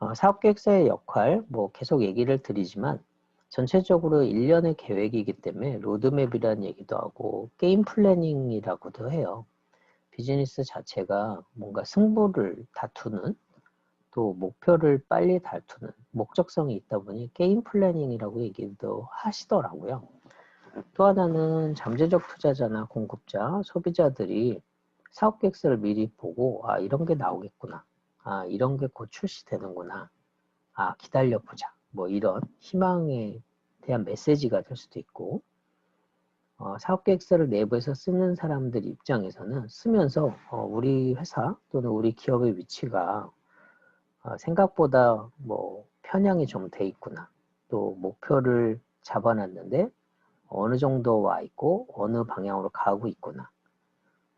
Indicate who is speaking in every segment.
Speaker 1: 어, 사업계획서의 역할, 뭐 계속 얘기를 드리지만 전체적으로 1년의 계획이기 때문에 로드맵이라는 얘기도 하고 게임 플래닝이라고도 해요. 비즈니스 자체가 뭔가 승부를 다투는 또 목표를 빨리 다투는 목적성이 있다 보니 게임 플래닝이라고 얘기도 하시더라고요. 또 하나는 잠재적 투자자나 공급자, 소비자들이 사업 계획서를 미리 보고 아 이런 게 나오겠구나. 아 이런 게 곧 출시되는구나. 아 기다려 보자. 뭐 이런 희망에 대한 메시지가 될 수도 있고 어, 사업계획서를 내부에서 쓰는 사람들 입장에서는 쓰면서 어, 우리 회사 또는 우리 기업의 위치가 어, 생각보다 뭐 편향이 좀 돼 있구나 또 목표를 잡아놨는데 어느 정도 와 있고 어느 방향으로 가고 있구나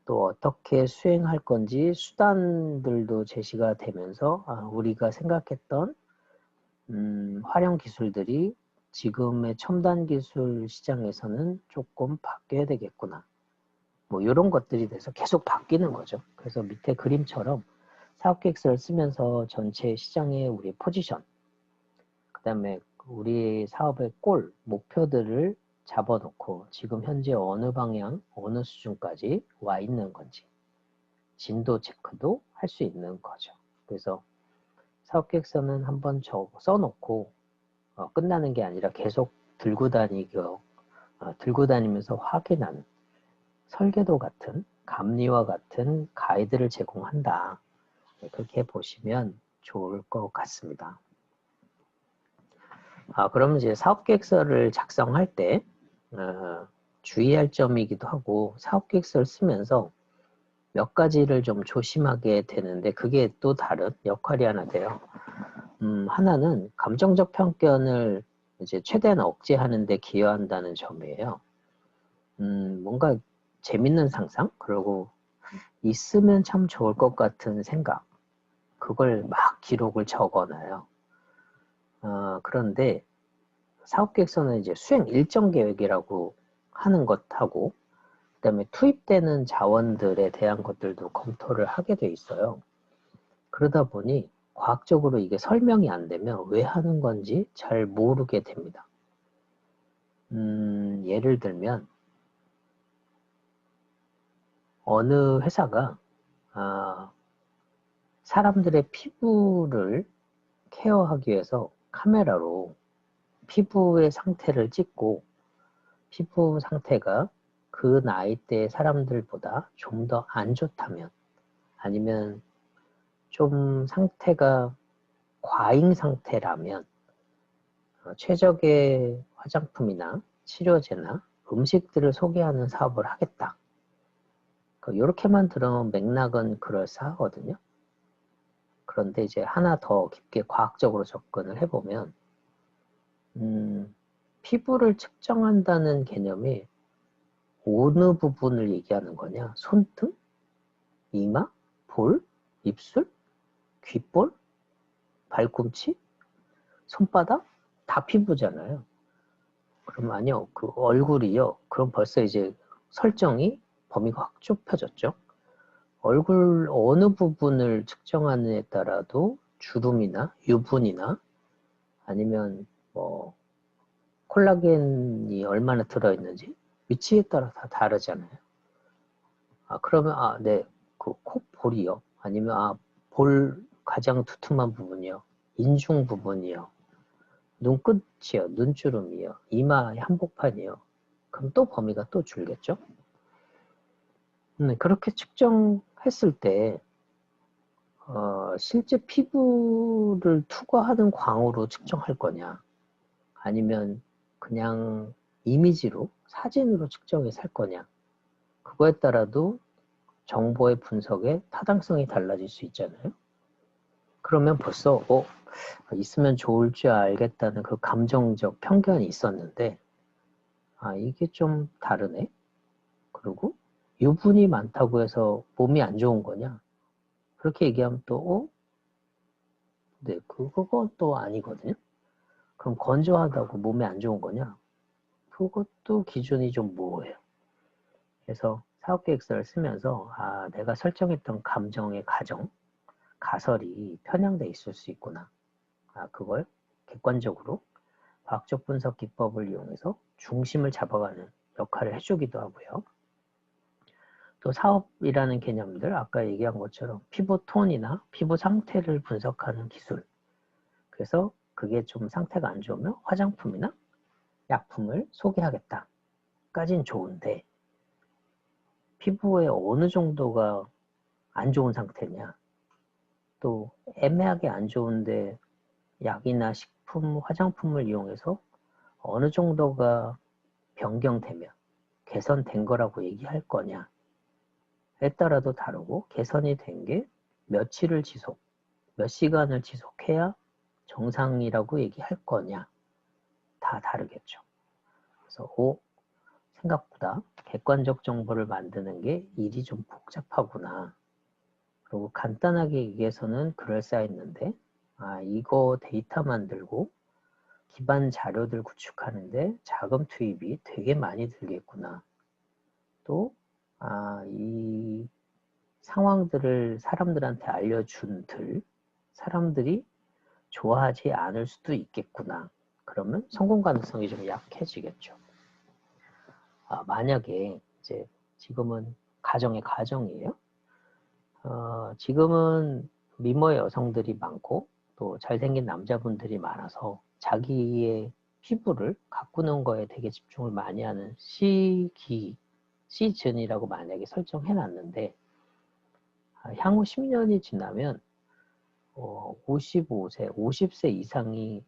Speaker 1: 또 어떻게 수행할 건지 수단들도 제시가 되면서 아, 우리가 생각했던 음, 활용 기술들이 지금의 첨단 기술 시장에서는 조금 바뀌어야 되겠구나. 뭐 이런 것들이 돼서 계속 바뀌는 거죠. 그래서 밑에 그림처럼 사업계획서를 쓰면서 전체 시장의 우리 포지션, 그 다음에 우리 사업의 골, 목표들을 잡아놓고 지금 현재 어느 방향, 어느 수준까지 와 있는 건지 진도 체크도 할 수 있는 거죠. 그래서 사업계획서는 한번 써놓고 어, 끝나는 게 아니라 계속 들고 다니고 어, 들고 다니면서 확인하는 설계도 같은 감리와 같은 가이드를 제공한다. 네, 그렇게 보시면 좋을 것 같습니다. 아, 그러면 이제 사업계획서를 작성할 때 어, 주의할 점이기도 하고 사업계획서를 쓰면서 몇 가지를 좀 조심하게 되는데 그게 또 다른 역할이 하나 돼요. 음, 하나는 감정적 편견을 이제 최대한 억제하는 데 기여한다는 점이에요. 음, 뭔가 재밌는 상상? 그리고 있으면 참 좋을 것 같은 생각. 그걸 막 기록을 적어놔요. 어, 그런데 사업계획서는 이제 수행 일정 계획이라고 하는 것하고 그 다음에 투입되는 자원들에 대한 것들도 검토를 하게 돼 있어요. 그러다 보니 과학적으로 이게 설명이 안 되면 왜 하는 건지 잘 모르게 됩니다. 음, 예를 들면 어느 회사가 아, 사람들의 피부를 케어하기 위해서 카메라로 피부의 상태를 찍고 피부 상태가 그 나이대 사람들보다 좀 더 안 좋다면 아니면 좀 상태가 과잉 상태라면 어, 최적의 화장품이나 치료제나 음식들을 소개하는 사업을 하겠다. 이렇게만 그 들으면 맥락은 그럴싸하거든요. 그런데 이제 하나 더 깊게 과학적으로 접근을 해보면 음, 피부를 측정한다는 개념이 어느 부분을 얘기하는 거냐? 손등? 이마? 볼? 입술? 귓볼, 발꿈치, 손바닥 다 피부잖아요. 그럼 아니요. 그 얼굴이요. 그럼 벌써 이제 설정이 범위가 확 좁혀졌죠. 얼굴 어느 부분을 측정하느냐에 따라도 주름이나 유분이나 아니면 뭐 콜라겐이 얼마나 들어있는지 위치에 따라 다 다르잖아요. 아 그러면 아 네 그 콧볼이요. 아니면 아 볼 가장 두툼한 부분이요. 인중 부분이요. 눈끝이요. 눈주름이요. 이마 한복판이요. 그럼 또 범위가 또 줄겠죠? 음, 그렇게 측정했을 때 어, 실제 피부를 투과하는 광으로 측정할 거냐 아니면 그냥 이미지로 사진으로 측정해서 할 거냐? 그거에 따라도 정보의 분석의 타당성이 달라질 수 있잖아요. 그러면 벌써 어, 있으면 좋을 줄 알겠다는 그 감정적 편견이 있었는데 아 이게 좀 다르네? 그리고 유분이 많다고 해서 몸이 안 좋은 거냐? 그렇게 얘기하면 또 어? 네 그건 또 아니거든요 그럼 건조하다고 몸에 안 좋은 거냐 그것도 기준이 좀 모호해요 그래서 사업계획서를 쓰면서 아 내가 설정했던 감정의 가정 가설이 편향돼 있을 수 있구나. 아, 그걸 객관적으로 과학적 분석 기법을 이용해서 중심을 잡아가는 역할을 해주기도 하고요. 또 사업이라는 개념들 아까 얘기한 것처럼 피부 톤이나 피부 상태를 분석하는 기술 그래서 그게 좀 상태가 안 좋으면 화장품이나 약품을 소개하겠다 까진 좋은데 피부에 어느 정도가 안 좋은 상태냐? 또 애매하게 안 좋은데 약이나 식품, 화장품을 이용해서 어느 정도가 변경되면 개선된 거라고 얘기할 거냐에 따라도 다르고 개선이 된 게 며칠을 지속, 몇 시간을 지속해야 정상이라고 얘기할 거냐 다 다르겠죠. 그래서 오 생각보다 객관적 정보를 만드는 게 일이 좀 복잡하구나. 그리고 간단하게 얘기해서는 그럴싸했는데 아 이거 데이터 만들고 기반 자료들 구축하는데 자금 투입이 되게 많이 들겠구나. 또, 아, 이 상황들을 사람들한테 알려준 들, 사람들이 좋아하지 않을 수도 있겠구나. 그러면 성공 가능성이 좀 약해지겠죠. 아, 만약에 이제 지금은 가정의 가정이에요. 어, 지금은 미모의 여성들이 많고 또 잘생긴 남자분들이 많아서 자기의 피부를 가꾸는 거에 되게 집중을 많이 하는 시기, 시즌이라고 만약에 설정해 놨는데 아, 향후 10년이 지나면 어, 55세, 50세 이상이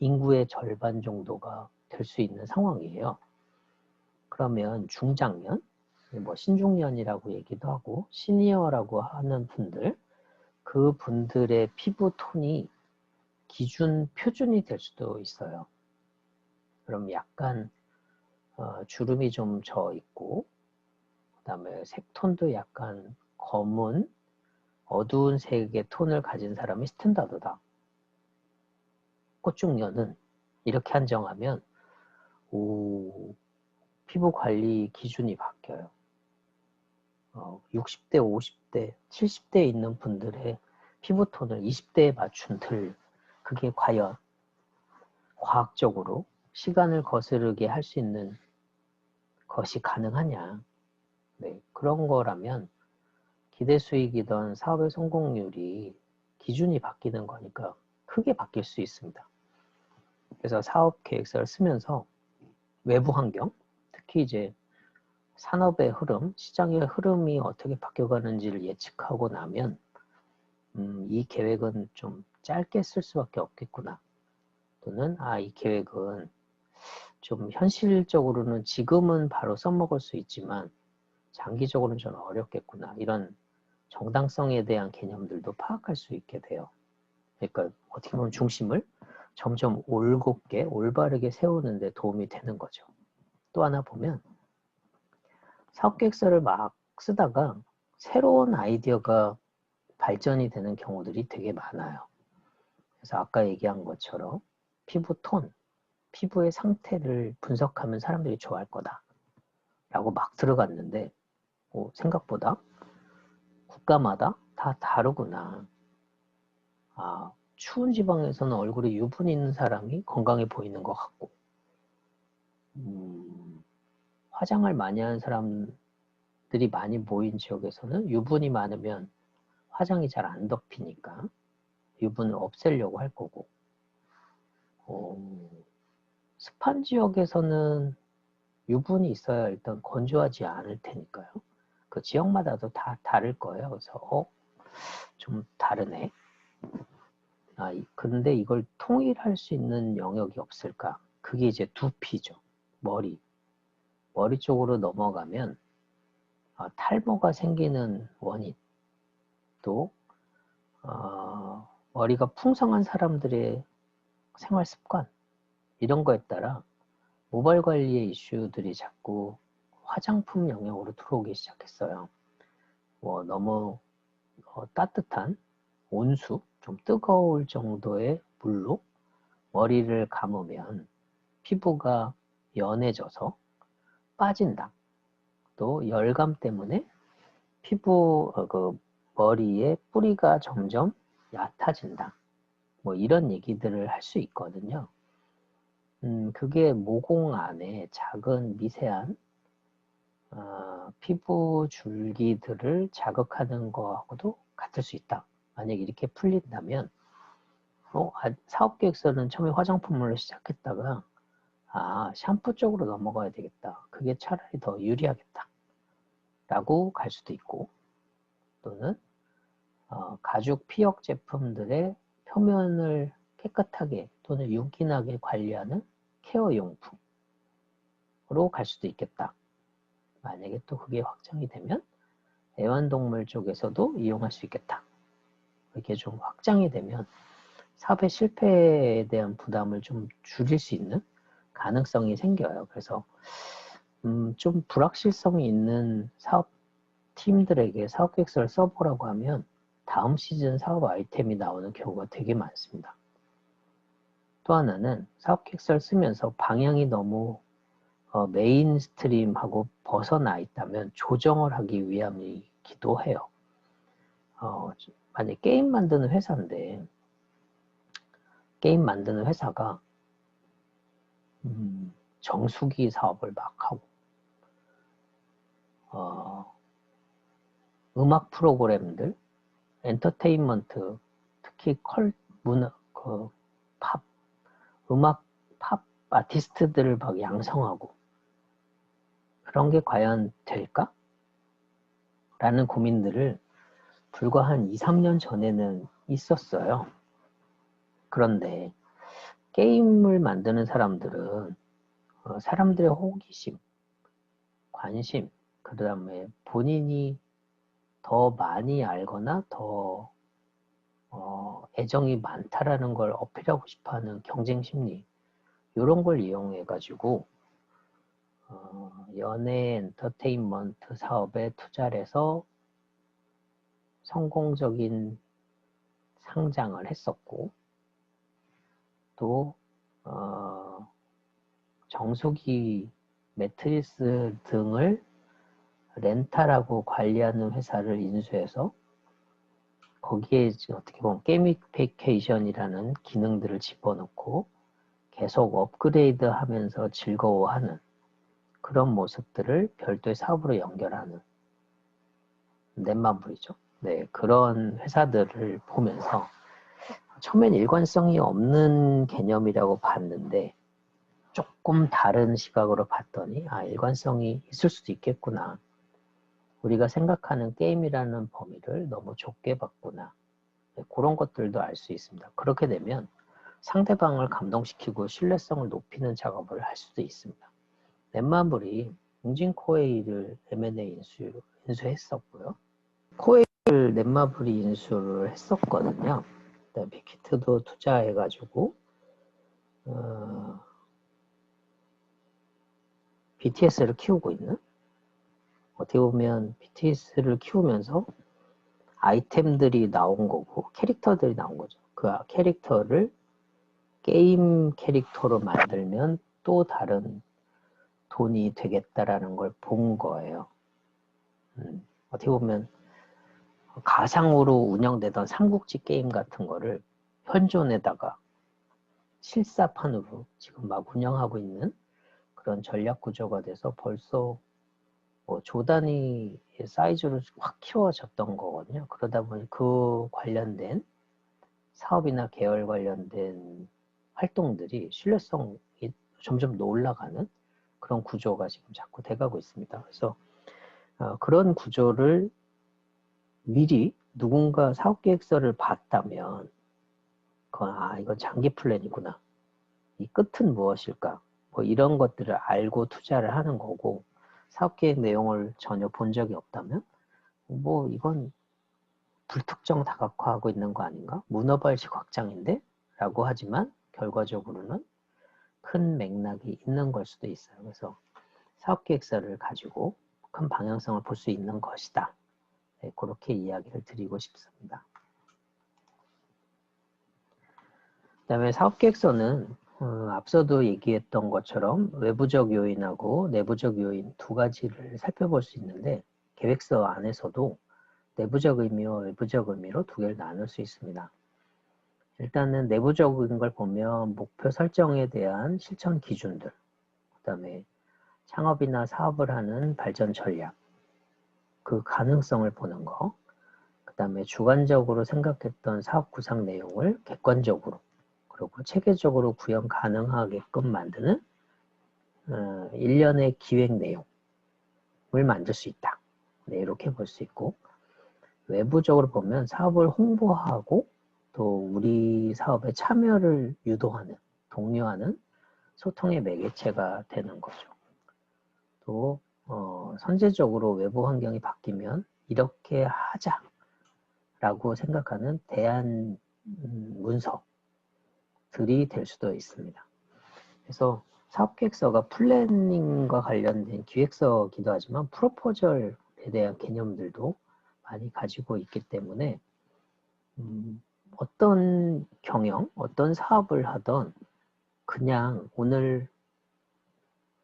Speaker 1: 인구의 절반 정도가 될 수 있는 상황이에요. 그러면 중장년, 뭐 신중년이라고 얘기도 하고 시니어라고 하는 분들, 그 분들의 피부 톤이 기준 표준이 될 수도 있어요. 그럼 약간 어, 주름이 좀 져 있고 그 다음에 색톤도 약간 검은 어두운 색의 톤을 가진 사람이 스탠다드다. 꽃중년은 이렇게 한정하면 오, 피부 관리 기준이 바뀌어요. 어, 60대, 50대, 70대에 있는 분들의 피부톤을 20대에 맞춘 들 그게 과연 과학적으로 시간을 거스르게 할 수 있는 것이 가능하냐. 네, 그런 거라면 기대 수익이던 사업의 성공률이 기준이 바뀌는 거니까 크게 바뀔 수 있습니다. 그래서 사업 계획서를 쓰면서 외부 환경, 특히 이제 산업의 흐름, 시장의 흐름이 어떻게 바뀌어가는지를 예측하고 나면 음, 이 계획은 좀 짧게 쓸 수밖에 없겠구나. 또는 아, 이 계획은 좀 현실적으로는 지금은 바로 써먹을 수 있지만 장기적으로는 좀 어렵겠구나. 이런 정당성에 대한 개념들도 파악할 수 있게 돼요. 그러니까 어떻게 보면 중심을 점점 올곧게 올바르게 세우는 데 도움이 되는 거죠. 또 하나 보면 사업계획서를 막 쓰다가 새로운 아이디어가 발전이 되는 경우들이 되게 많아요. 그래서 아까 얘기한 것처럼 피부 톤, 피부의 상태를 분석하면 사람들이 좋아할 거다. 라고 막 들어갔는데 어, 생각보다 국가마다 다 다르구나. 아, 추운 지방에서는 얼굴에 유분이 있는 사람이 건강해 보이는 것 같고 음, 화장을 많이 하는 사람들이 많이 모인 지역에서는 유분이 많으면 화장이 잘 안 덮이니까 유분을 없애려고 할 거고 어, 습한 지역에서는 유분이 있어야 일단 건조하지 않을 테니까요. 그 지역마다도 다 다를 거예요. 그래서 어, 좀 다르네. 아, 근데 이걸 통일할 수 있는 영역이 없을까? 그게 이제 두피죠. 머리. 머리 쪽으로 넘어가면 아, 탈모가 생기는 원인 또 어, 머리가 풍성한 사람들의 생활 습관 이런 거에 따라 모발 관리의 이슈들이 자꾸 화장품 영역으로 들어오기 시작했어요. 뭐 너무 어, 따뜻한 온수, 좀 뜨거울 정도의 물로 머리를 감으면 피부가 연해져서 빠진다. 또 열감 때문에 피부 어, 그 머리의 뿌리가 점점 얕아진다. 뭐 이런 얘기들을 할 수 있거든요. 음, 그게 모공 안에 작은 미세한 어, 피부 줄기들을 자극하는 거하고도 같을 수 있다. 만약 이렇게 풀린다면 어, 아, 사업계획서는 처음에 화장품으로 시작했다가 아 샴푸 쪽으로 넘어가야 되겠다. 그게 차라리 더 유리하겠다. 라고 갈 수도 있고 또는 어, 가죽 피혁 제품들의 표면을 깨끗하게 또는 윤기나게 관리하는 케어 용품으로 갈 수도 있겠다. 만약에 또 그게 확정이 되면 애완동물 쪽에서도 이용할 수 있겠다. 이렇게 좀 확장이 되면 사업의 실패에 대한 부담을 좀 줄일 수 있는 가능성이 생겨요. 그래서 음, 좀 불확실성이 있는 사업 팀들에게 사업 계획서를 써보라고 하면 다음 시즌 사업 아이템이 나오는 경우가 되게 많습니다. 또 하나는 사업 계획서를 쓰면서 방향이 너무 어, 메인스트림하고 벗어나 있다면 조정을 하기 위함이기도 해요. 어, 만약 게임 만드는 회사인데 게임 만드는 회사가 음, 정수기 사업을 막 하고 어, 음악 프로그램들, 엔터테인먼트, 특히 컬 문화, 그 팝, 음악 팝 아티스트들을 막 양성하고 그런 게 과연 될까? 라는 고민들을 불과 한 2, 3년 전에는 있었어요. 그런데 게임을 만드는 사람들은 어, 사람들의 호기심, 관심, 그 다음에 본인이 더 많이 알거나 더 어, 애정이 많다라는 걸 어필하고 싶어하는 경쟁 심리 이런 걸 이용해 가지고 어, 연예 엔터테인먼트 사업에 투자를 해서 성공적인 상장을 했었고 또 어, 정수기 매트리스 등을 렌탈하고 관리하는 회사를 인수해서 거기에 어떻게 보면 게미피케이션이라는 기능들을 집어넣고 계속 업그레이드 하면서 즐거워하는 그런 모습들을 별도의 사업으로 연결하는 넷마블이죠. 네, 그런 회사들을 보면서 처음엔 일관성이 없는 개념이라고 봤는데 조금 다른 시각으로 봤더니 아 일관성이 있을 수도 있겠구나 우리가 생각하는 게임이라는 범위를 너무 좁게 봤구나. 네, 그런 것들도 알 수 있습니다. 그렇게 되면 상대방을 감동시키고 신뢰성을 높이는 작업을 할 수도 있습니다. 넷마블이 웅진 코웨이를 M&A 인수, 인수했었고요. 코웨이를 넷마블이 인수를 했었거든요. 빅히트도 투자해가지고 어, BTS를 키우고 있는 어떻게 보면 BTS를 키우면서 아이템들이 나온 거고 캐릭터들이 나온 거죠. 그 캐릭터를 게임 캐릭터로 만들면 또 다른 돈이 되겠다라는 걸 본 거예요. 음, 어떻게 보면 가상으로 운영되던 삼국지 게임 같은 거를 현존에다가 실사판으로 지금 막 운영하고 있는 그런 전략 구조가 돼서 벌써 뭐 조단위 사이즈로 확 키워졌던 거거든요. 그러다 보니 그 관련된 사업이나 계열 관련된 활동들이 신뢰성이 점점 더 올라가는 그런 구조가 지금 자꾸 돼가고 있습니다. 그래서 어, 그런 구조를 미리 누군가 사업계획서를 봤다면 그건 아 이건 장기 플랜이구나. 이 끝은 무엇일까? 뭐 이런 것들을 알고 투자를 하는 거고 사업계획 내용을 전혀 본 적이 없다면 뭐 이건 불특정 다각화하고 있는 거 아닌가? 문어발식 확장인데? 라고 하지만 결과적으로는 큰 맥락이 있는 걸 수도 있어요. 그래서 사업계획서를 가지고 큰 방향성을 볼 수 있는 것이다. 네, 그렇게 이야기를 드리고 싶습니다. 그 다음에 사업계획서는 어, 앞서도 얘기했던 것처럼 외부적 요인하고 내부적 요인 두 가지를 살펴볼 수 있는데 계획서 안에서도 내부적 의미와 외부적 의미로 두 개를 나눌 수 있습니다. 일단은 내부적인 걸 보면 목표 설정에 대한 실천 기준들, 그 다음에 창업이나 사업을 하는 발전 전략, 그 가능성을 보는 거, 그 다음에 주관적으로 생각했던 사업 구상 내용을 객관적으로 그리고 체계적으로 구현 가능하게끔 만드는 어, 일련의 기획 내용을 만들 수 있다. 네, 이렇게 볼 수 있고 외부적으로 보면 사업을 홍보하고 또 우리 사업에 참여를 유도하는 독려하는 소통의 매개체가 되는 거죠. 또 어, 선제적으로 외부 환경이 바뀌면 이렇게 하자라고 생각하는 대안 음, 문서들이 될 수도 있습니다. 그래서 사업계획서가 플래닝과 관련된 기획서기도 하지만 프로포절에 대한 개념들도 많이 가지고 있기 때문에 음, 어떤 경영, 어떤 사업을 하던 그냥 오늘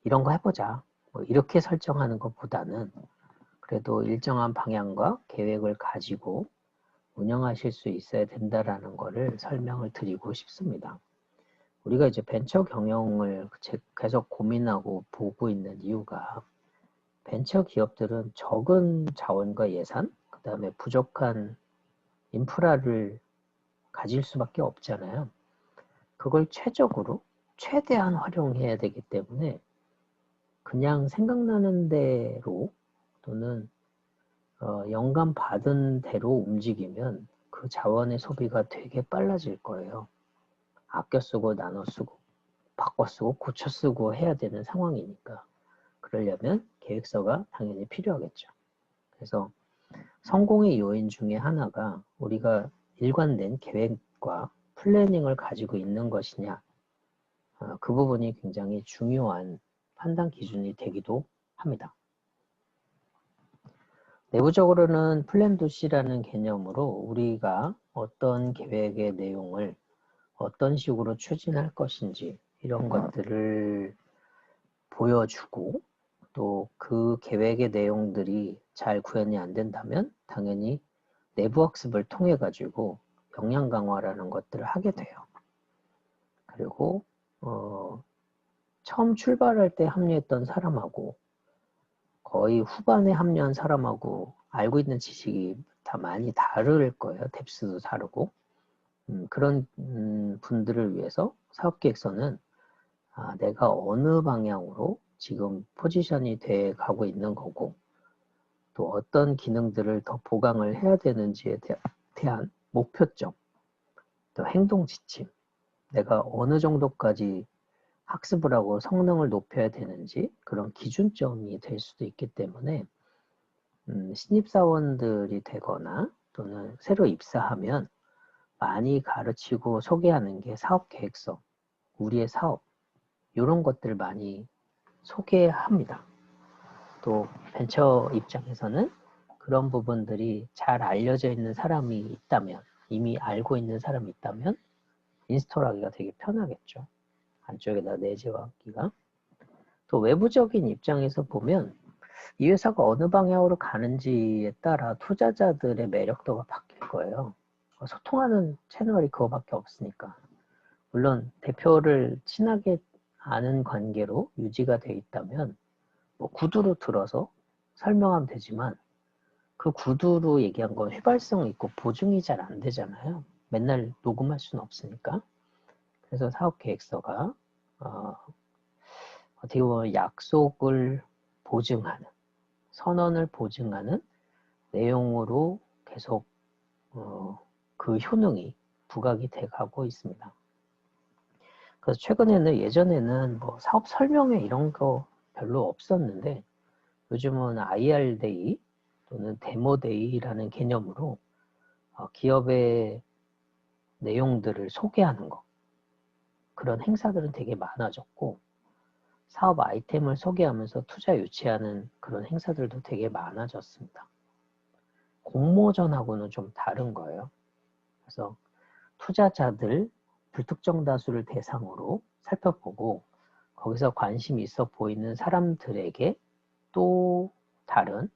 Speaker 1: 이런 거 해보자 뭐 이렇게 설정하는 것보다는 그래도 일정한 방향과 계획을 가지고 운영하실 수 있어야 된다라는 것을 설명을 드리고 싶습니다. 우리가 이제 벤처 경영을 계속 고민하고 보고 있는 이유가 벤처 기업들은 적은 자원과 예산, 그 다음에 부족한 인프라를 가질 수밖에 없잖아요. 그걸 최적으로 최대한 활용해야 되기 때문에 그냥 생각나는 대로 또는 어, 영감 받은 대로 움직이면 그 자원의 소비가 되게 빨라질 거예요. 아껴 쓰고 나눠 쓰고 바꿔 쓰고 고쳐 쓰고 해야 되는 상황이니까 그러려면 계획서가 당연히 필요하겠죠. 그래서 성공의 요인 중에 하나가 우리가 일관된 계획과 플래닝을 가지고 있는 것이냐 어, 그 부분이 굉장히 중요한 판단 기준이 되기도 합니다. 내부적으로는 플랜 도시라는 개념으로 우리가 어떤 계획의 내용을 어떤 식으로 추진할 것인지 이런 것들을 보여주고 또 그 계획의 내용들이 잘 구현이 안 된다면 당연히 내부 학습을 통해 가지고 역량 강화라는 것들을 하게 돼요. 그리고 어, 처음 출발할 때 합류했던 사람하고 거의 후반에 합류한 사람하고 알고 있는 지식이 다 많이 다를 거예요. 뎁스도 다르고 음, 그런 음, 분들을 위해서 사업계획서는 아, 내가 어느 방향으로 지금 포지션이 돼 가고 있는 거고 또 어떤 기능들을 더 보강을 해야 되는지에 대한 목표점 또 행동 지침 내가 어느 정도까지 학습을 하고 성능을 높여야 되는지 그런 기준점이 될 수도 있기 때문에 음, 신입사원들이 되거나 또는 새로 입사하면 많이 가르치고 소개하는 게 사업 계획서, 우리의 사업 이런 것들 많이 소개합니다. 또 벤처 입장에서는 그런 부분들이 잘 알려져 있는 사람이 있다면 이미 알고 있는 사람이 있다면 인스톨하기가 되게 편하겠죠. 안쪽에다 내재하기가 또 외부적인 입장에서 보면 이 회사가 어느 방향으로 가는지에 따라 투자자들의 매력도가 바뀔 거예요. 소통하는 채널이 그거밖에 없으니까. 물론 대표를 친하게 아는 관계로 유지가 돼 있다면 뭐 구두로 들어서 설명하면 되지만 그 구두로 얘기한 건 휘발성 있고 보증이 잘 안 되잖아요. 맨날 녹음할 수는 없으니까. 그래서 사업 계획서가 어, 어떻게 보면 약속을 보증하는 선언을 보증하는 내용으로 계속 어, 그 효능이 부각이 돼 가고 있습니다. 그래서 최근에는 예전에는 뭐 사업 설명회 이런 거 별로 없었는데 요즘은 IR데이 또는 데모데이라는 개념으로 어, 기업의 내용들을 소개하는 거 그런 행사들은 되게 많아졌고 사업 아이템을 소개하면서 투자 유치하는 그런 행사들도 되게 많아졌습니다. 공모전하고는 좀 다른 거예요. 그래서 투자자들 불특정 다수를 대상으로 살펴보고 거기서 관심이 있어 보이는 사람들에게 또 다른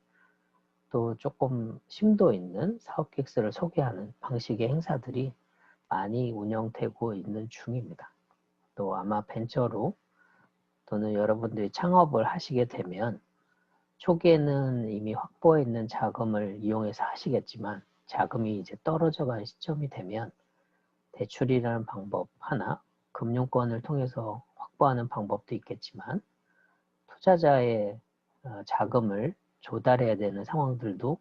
Speaker 1: 또 조금 심도 있는 사업 계획서를 소개하는 방식의 행사들이 많이 운영되고 있는 중입니다. 또 아마 벤처로 또는 여러분들이 창업을 하시게 되면 초기에는 이미 확보해 있는 자금을 이용해서 하시겠지만 자금이 이제 떨어져 가는 시점이 되면 대출이라는 방법 하나, 금융권을 통해서 확보하는 방법도 있겠지만 투자자의 어, 자금을 조달해야 되는 상황들도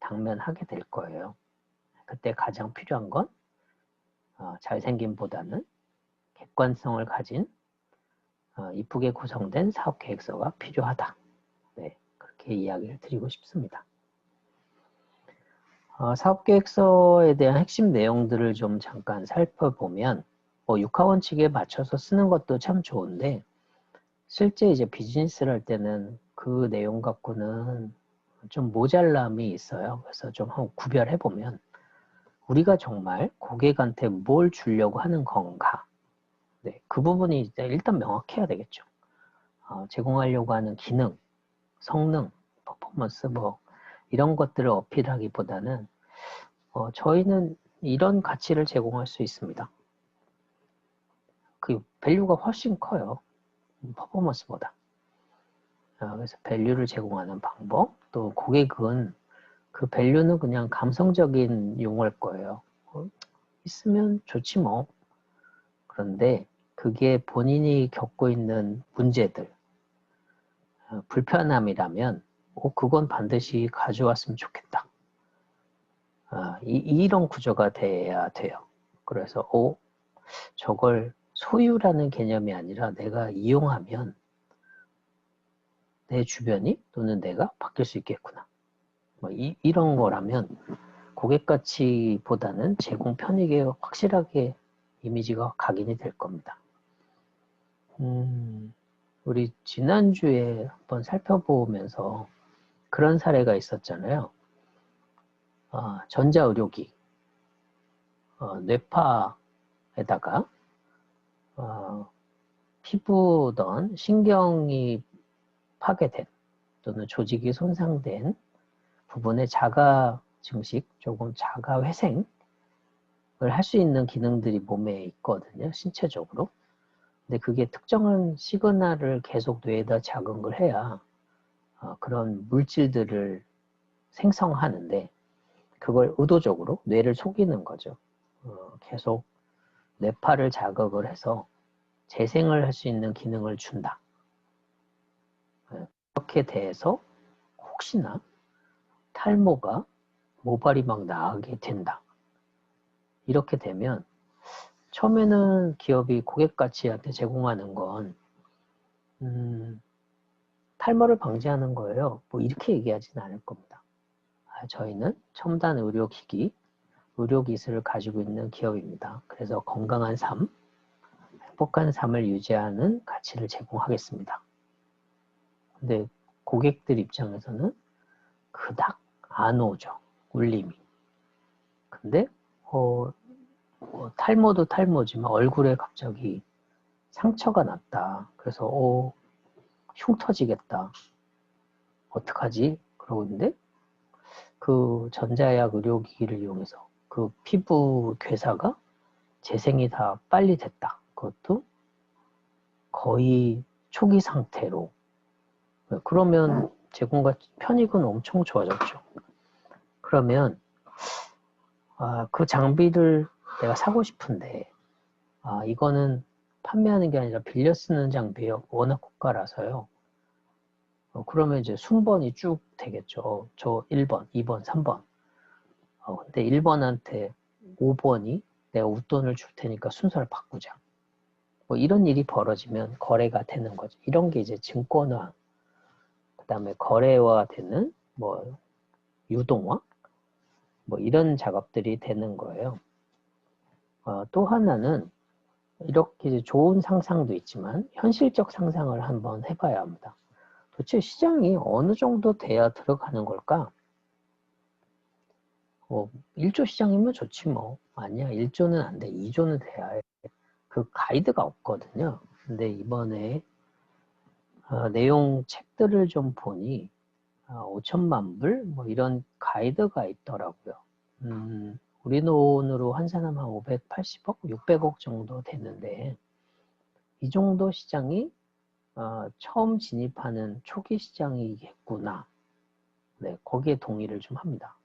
Speaker 1: 당면하게 될 거예요. 그때 가장 필요한 건 어, 잘생김보다는 객관성을 가진 어, 이쁘게 구성된 사업 계획서가 필요하다. 네, 그렇게 이야기를 드리고 싶습니다. 어, 사업 계획서에 대한 핵심 내용들을 좀 잠깐 살펴보면 뭐 육하원칙에 맞춰서 쓰는 것도 참 좋은데 실제 이제 비즈니스를 할 때는 그 내용 갖고는 좀 모자람이 있어요. 그래서 좀 한번 구별해 보면 우리가 정말 고객한테 뭘 주려고 하는 건가? 네, 그 부분이 일단 명확해야 되겠죠. 어, 제공하려고 하는 기능, 성능, 퍼포먼스 뭐 이런 것들을 어필하기보다는 어, 저희는 이런 가치를 제공할 수 있습니다. 그 밸류가 훨씬 커요. 퍼포먼스보다. 어, 그래서 밸류를 제공하는 방법, 또 고객은 그 밸류는 그냥 감성적인 용어일 거예요. 어, 있으면 좋지 뭐. 그런데 그게 본인이 겪고 있는 문제들, 어, 불편함이라면 어, 그건 반드시 가져왔으면 좋겠다. 어, 이, 이런 구조가 돼야 돼요. 그래서 오, 저걸 소유라는 개념이 아니라 내가 이용하면 내 주변이 또는 내가 바뀔 수 있겠구나. 뭐 이, 이런 거라면 고객 가치보다는 제공 편익에 확실하게 이미지가 각인이 될 겁니다. 음, 우리 지난주에 한번 살펴보면서 그런 사례가 있었잖아요. 어, 전자의료기, 어, 뇌파에다가 어, 피부던 신경이 파괴된 또는 조직이 손상된 부분의 자가 증식, 조금 자가 회생을 할 수 있는 기능들이 몸에 있거든요. 신체적으로. 근데 그게 특정한 시그널을 계속 뇌에다 자극을 해야 어, 그런 물질들을 생성하는데 그걸 의도적으로 뇌를 속이는 거죠. 어, 계속 뇌파를 자극을 해서 재생을 할 수 있는 기능을 준다. 예, 그렇게 돼서 혹시나 탈모가 모발이 막 나게 된다. 이렇게 되면 처음에는 기업이 고객 가치한테 제공하는 건 음, 탈모를 방지하는 거예요. 뭐 이렇게 얘기하지는 않을 겁니다. 아, 저희는 첨단 의료기기, 의료기술을 가지고 있는 기업입니다. 그래서 건강한 삶, 행복한 삶을 유지하는 가치를 제공하겠습니다. 근데 고객들 입장에서는 그닥 안 오죠. 울림이. 근데 어, 어, 탈모도 탈모지만 얼굴에 갑자기 상처가 났다. 그래서 어, 흉 터지겠다. 어떡하지? 그러고 있는데 그 전자약 의료기기를 이용해서 그 피부 괴사가 재생이 다 빨리 됐다. 그것도 거의 초기 상태로. 그러면 제공과 편익은 엄청 좋아졌죠. 그러면 아, 그 장비를 내가 사고 싶은데 아, 이거는 판매하는 게 아니라 빌려 쓰는 장비예요. 워낙 고가라서요. 어, 그러면 이제 순번이 쭉 되겠죠. 저 1번, 2번, 3번. 어, 근데 1번한테 5번이 내가 웃돈을 줄 테니까 순서를 바꾸자. 뭐 이런 일이 벌어지면 거래가 되는 거죠. 이런 게 이제 증권화, 그 다음에 거래화 되는 뭐 유동화, 뭐 이런 작업들이 되는 거예요. 어, 또 하나는 이렇게 좋은 상상도 있지만 현실적 상상을 한번 해봐야 합니다. 도대체 시장이 어느 정도 돼야 들어가는 걸까? 어, 1조 시장이면 좋지 뭐. 아니야, 1조는 안 돼. 2조는 돼야 해. 그 가이드가 없거든요. 근데 이번에 어, 내용 책들을 좀 보니 어, 5천만 불? 뭐 이런 가이드가 있더라고요. 음, 우리 돈으로 환산하면 580억, 600억 정도 되는데 이 정도 시장이 어, 처음 진입하는 초기 시장이겠구나. 네, 거기에 동의를 좀 합니다.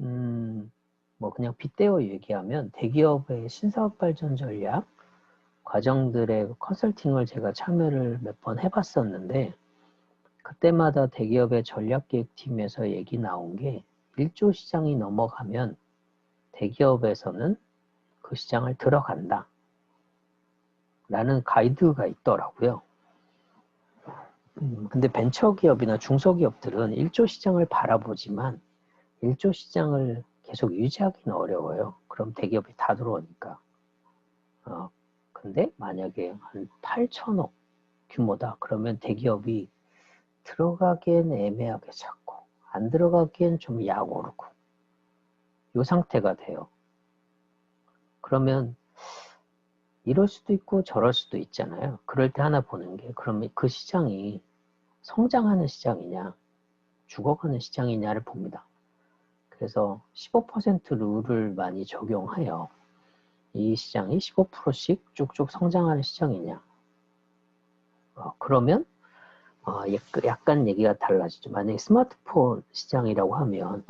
Speaker 1: 음, 뭐 그냥 빗대어 얘기하면 대기업의 신사업 발전 전략 과정들의 컨설팅을 제가 참여를 몇 번 해봤었는데 그때마다 대기업의 전략기획팀에서 얘기 나온 게 1조 시장이 넘어가면 대기업에서는 그 시장을 들어간다. 라는 가이드가 있더라고요. 음, 근데 벤처기업이나 중소기업들은 1조 시장을 바라보지만 1조 시장을 계속 유지하기는 어려워요. 그럼 대기업이 다 들어오니까. 어, 근데 만약에 한 8천억 규모다. 그러면 대기업이 들어가기엔 애매하게 작고 안 들어가기엔 좀 약오르고 이 상태가 돼요. 그러면 이럴 수도 있고 저럴 수도 있잖아요. 그럴 때 하나 보는 게 그러면 그 시장이 성장하는 시장이냐 죽어가는 시장이냐를 봅니다. 그래서 15% 룰을 많이 적용해요. 이 시장이 15%씩 쭉쭉 성장하는 시장이냐. 어, 그러면 어, 약간 얘기가 달라지죠. 만약에 스마트폰 시장이라고 하면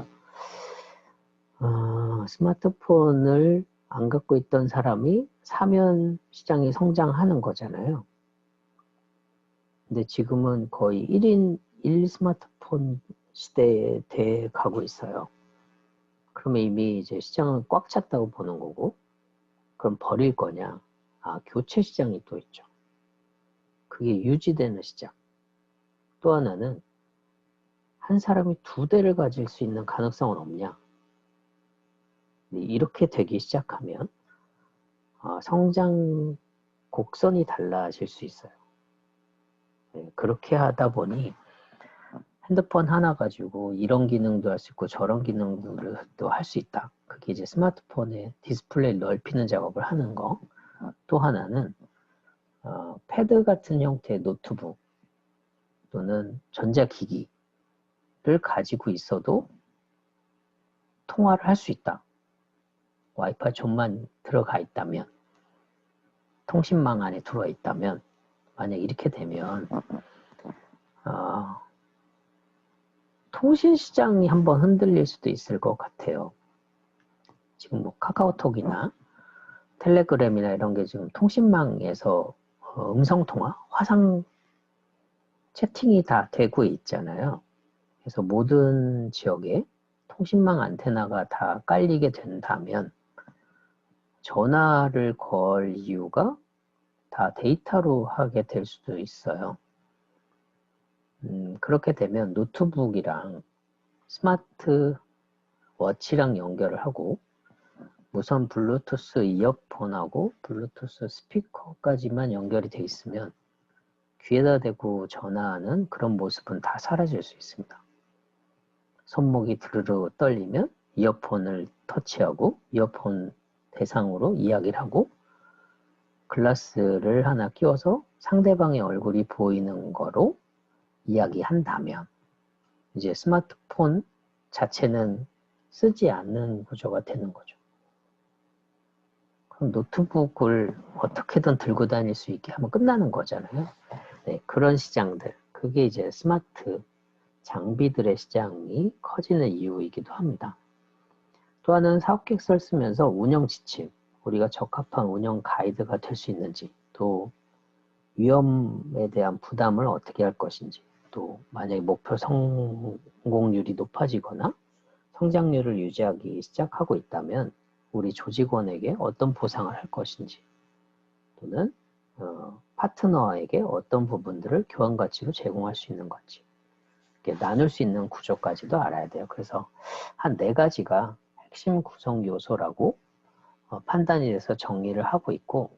Speaker 1: 어, 스마트폰을 안 갖고 있던 사람이 사면 시장이 성장하는 거잖아요. 근데 지금은 거의 1인 1 스마트폰 시대에 돼 가고 있어요. 그러면 이미 이제 시장은 꽉 찼다고 보는 거고 그럼 버릴 거냐? 아, 교체 시장이 또 있죠. 그게 유지되는 시장. 또 하나는 한 사람이 두 대를 가질 수 있는 가능성은 없냐? 이렇게 되기 시작하면 어, 성장 곡선이 달라질 수 있어요. 네, 그렇게 하다 보니 핸드폰 하나 가지고 이런 기능도 할 수 있고 저런 기능도 할 수 있다. 그게 이제 스마트폰에 디스플레이 넓히는 작업을 하는 거. 또 하나는 어, 패드 같은 형태의 노트북 또는 전자기기를 가지고 있어도 통화를 할 수 있다. 와이파이 존만 들어가 있다면 통신망 안에 들어와 있다면 만약 이렇게 되면 어, 통신 시장이 한번 흔들릴 수도 있을 것 같아요. 지금 뭐 카카오톡이나 텔레그램이나 이런 게 지금 통신망에서 어, 음성통화, 화상 채팅이 다 되고 있잖아요. 그래서 모든 지역에 통신망 안테나가 다 깔리게 된다면 전화를 걸 이유가 다 데이터로 하게 될 수도 있어요. 음, 그렇게 되면 노트북이랑 스마트 워치랑 연결을 하고 우선 블루투스 이어폰하고 블루투스 스피커까지만 연결이 돼 있으면 귀에다 대고 전화하는 그런 모습은 다 사라질 수 있습니다. 손목이 드르르 떨리면 이어폰을 터치하고 이어폰 대상으로 이야기를 하고 글라스를 하나 끼워서 상대방의 얼굴이 보이는 거로 이야기한다면 이제 스마트폰 자체는 쓰지 않는 구조가 되는 거죠. 그럼 노트북을 어떻게든 들고 다닐 수 있게 하면 끝나는 거잖아요. 네, 그런 시장들, 그게 이제 스마트 장비들의 시장이 커지는 이유이기도 합니다. 또 하나는 사업 계획서를 쓰면서 운영 지침, 우리가 적합한 운영 가이드가 될 수 있는지, 또 위험에 대한 부담을 어떻게 할 것인지, 또 만약에 목표 성공률이 높아지거나 성장률을 유지하기 시작하고 있다면 우리 조직원에게 어떤 보상을 할 것인지 또는 어, 파트너에게 어떤 부분들을 교환 가치로 제공할 수 있는 건지 이렇게 나눌 수 있는 구조까지도 알아야 돼요. 그래서 한 네 가지가 핵심 구성 요소라고 어, 판단이 돼서 정리를 하고 있고